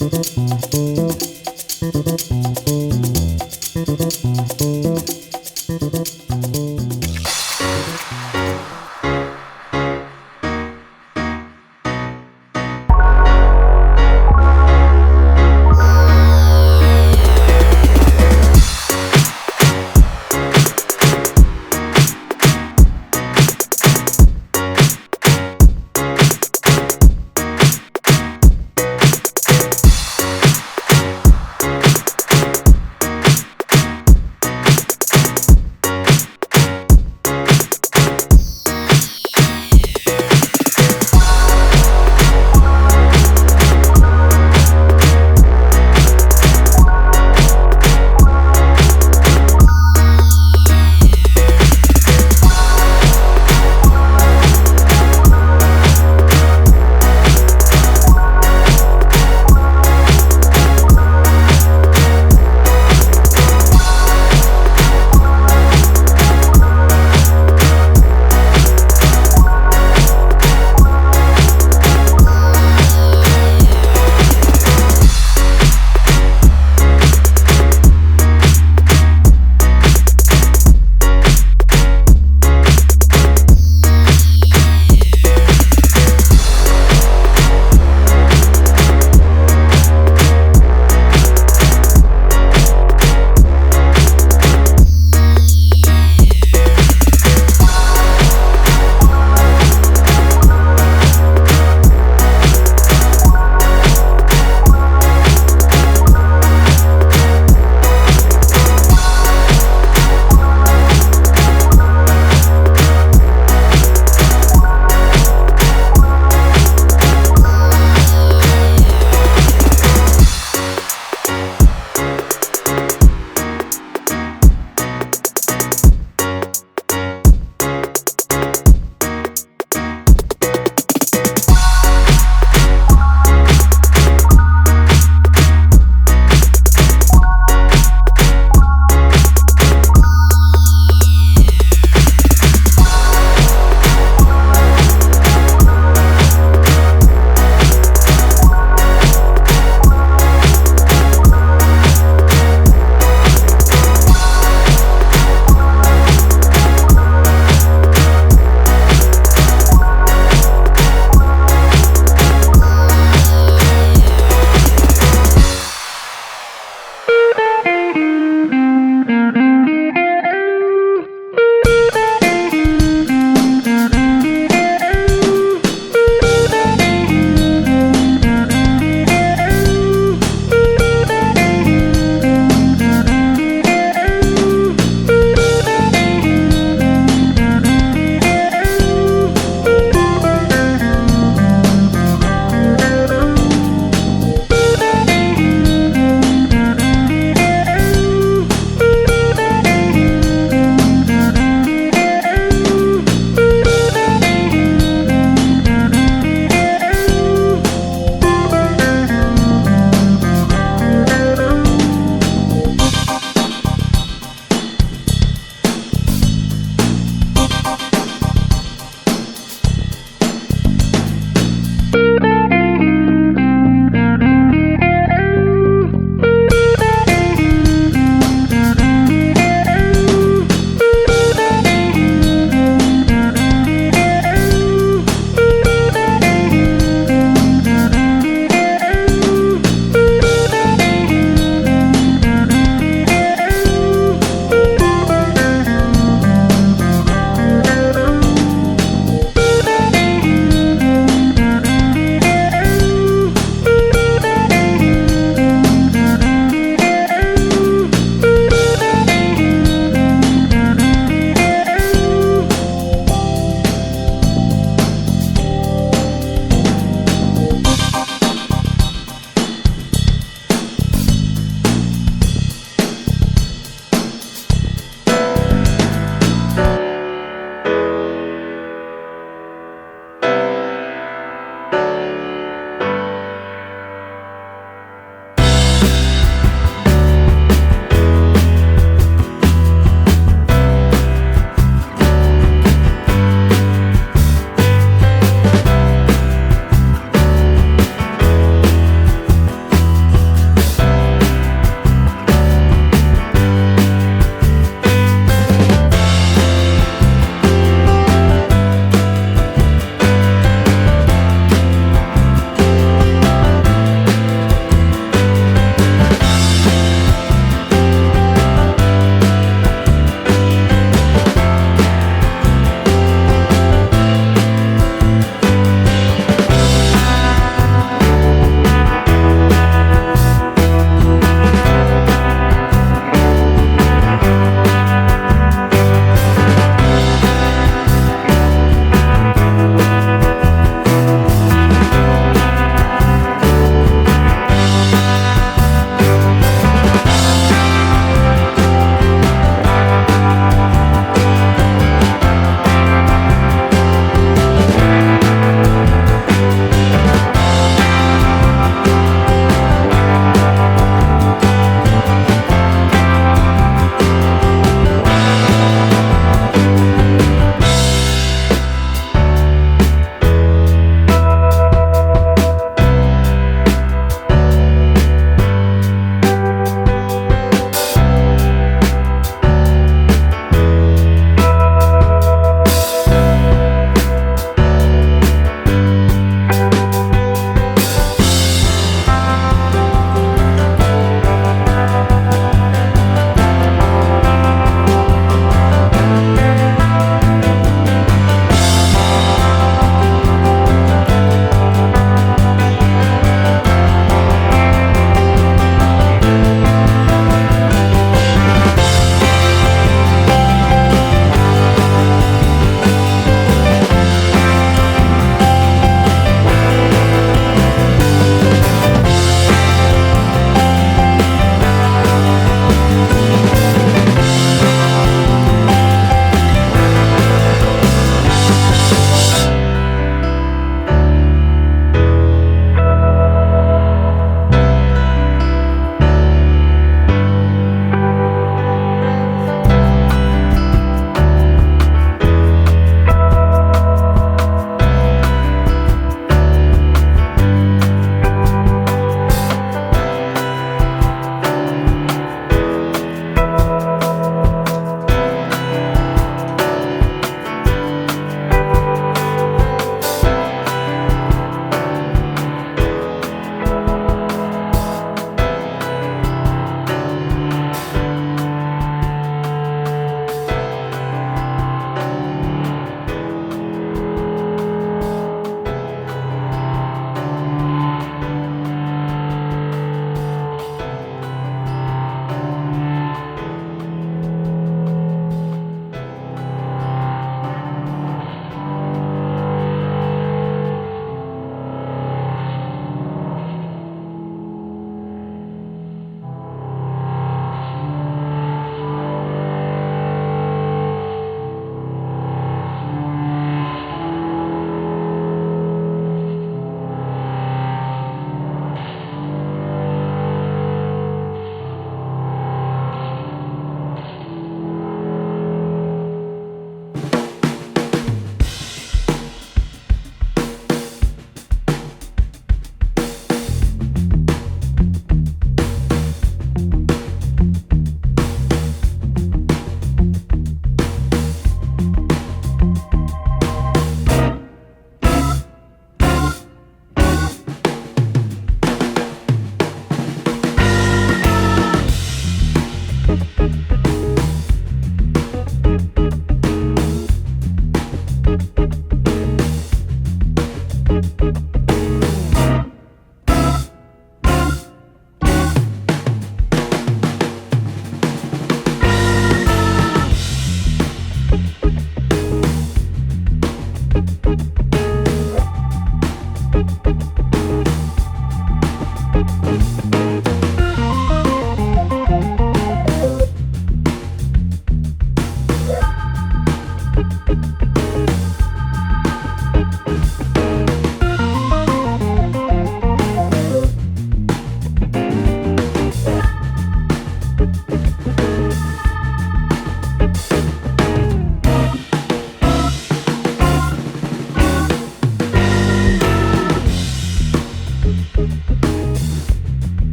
Thank you.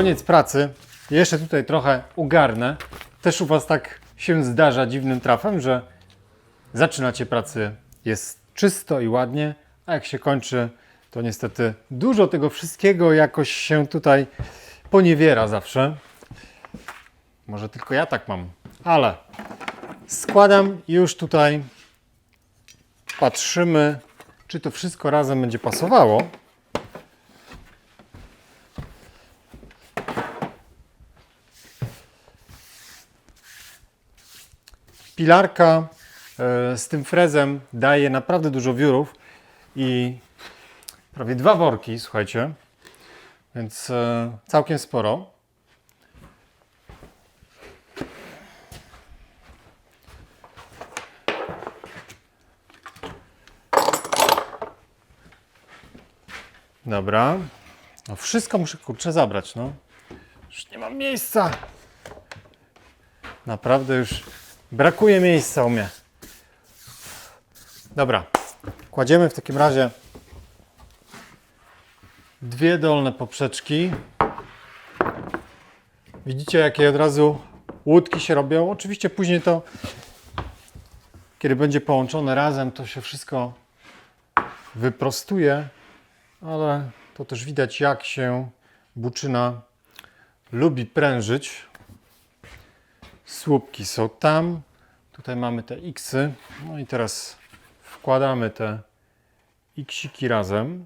Koniec pracy. Jeszcze tutaj trochę ugarnę. Też u Was tak się zdarza dziwnym trafem, że zaczynacie pracy, jest czysto i ładnie, a jak się kończy, to niestety dużo tego wszystkiego jakoś się tutaj poniewiera zawsze. Może tylko ja tak mam, ale składam już tutaj patrzymy, czy to wszystko razem będzie pasowało. Pilarka e, z tym frezem daje naprawdę dużo wiórów i prawie dwa worki, słuchajcie, więc e, całkiem sporo. Dobra. No wszystko muszę kurczę zabrać, no. Już nie mam miejsca. Naprawdę już brakuje miejsca u mnie. Dobra. Kładziemy w takim razie dwie dolne poprzeczki. Widzicie, jakie od razu łódki się robią. Oczywiście później to, kiedy będzie połączone razem, to się wszystko wyprostuje, ale to też widać, jak się buczyna lubi prężyć. Słupki są tam. Tutaj mamy te Xy. No i teraz wkładamy te Xiki razem.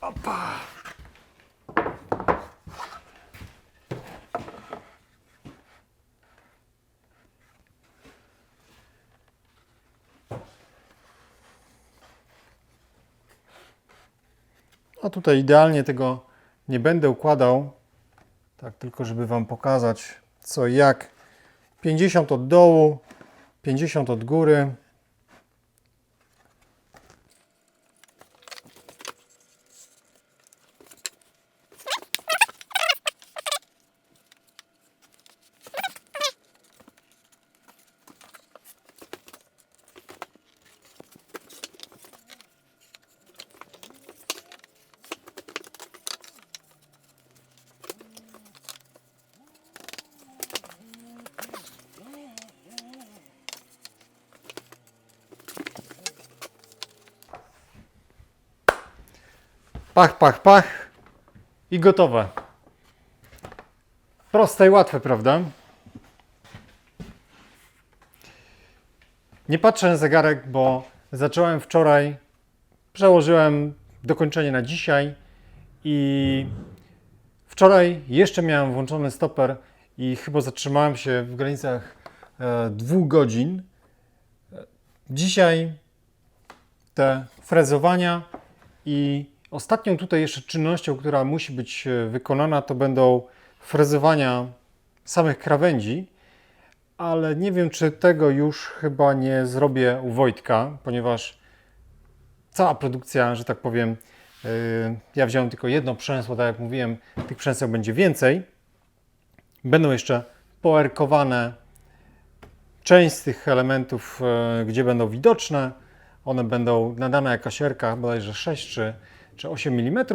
Opa! A tutaj idealnie tego nie będę układał, tak tylko żeby Wam pokazać co jak. 50 od dołu, 50 od góry. Pach, pach, pach i gotowe. Proste i łatwe, prawda? Nie patrzę na zegarek, bo zacząłem wczoraj, przełożyłem dokończenie na dzisiaj i wczoraj jeszcze miałem włączony stoper i chyba zatrzymałem się w granicach e, dwóch godzin. Dzisiaj te frezowania i ostatnią tutaj jeszcze czynnością, która musi być e, wykonana, to będą frezowania samych krawędzi, ale nie wiem, czy tego już chyba nie zrobię u Wojtka, ponieważ cała produkcja, że tak powiem, yy, ja wziąłem tylko jedno przęsło, tak jak mówiłem, tych przęseł będzie więcej. Będą jeszcze poerkowane część z tych elementów, e, gdzie będą widoczne. One będą nadana jakaś erka, bodajże 6 czy, czy 8 mm.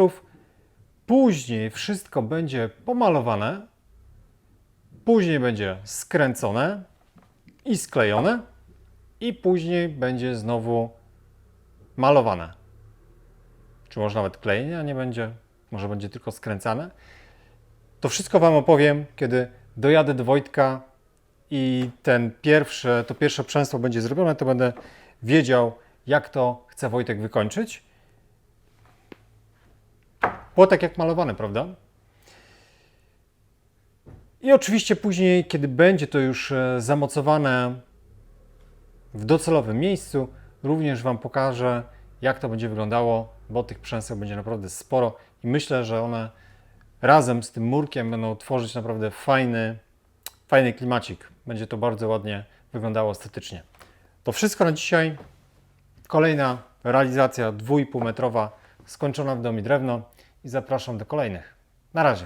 Później wszystko będzie pomalowane. Później będzie skręcone i sklejone. I później będzie znowu malowane. Czy może nawet klejenia nie będzie? Może będzie tylko skręcane? To wszystko Wam opowiem, kiedy dojadę do Wojtka i ten pierwszy, to pierwsze przęsło będzie zrobione, to będę wiedział, jak to chce Wojtek wykończyć. Płotek jak malowany, prawda? I oczywiście później, kiedy będzie to już e, zamocowane w docelowym miejscu, również Wam pokażę, jak to będzie wyglądało, bo tych przęseł będzie naprawdę sporo i myślę, że one razem z tym murkiem będą tworzyć naprawdę fajny, fajny klimacik. Będzie to bardzo ładnie wyglądało estetycznie. To wszystko na dzisiaj. Kolejna realizacja 2,5 metrowa skończona w domi drewno i zapraszam do kolejnych. Na razie.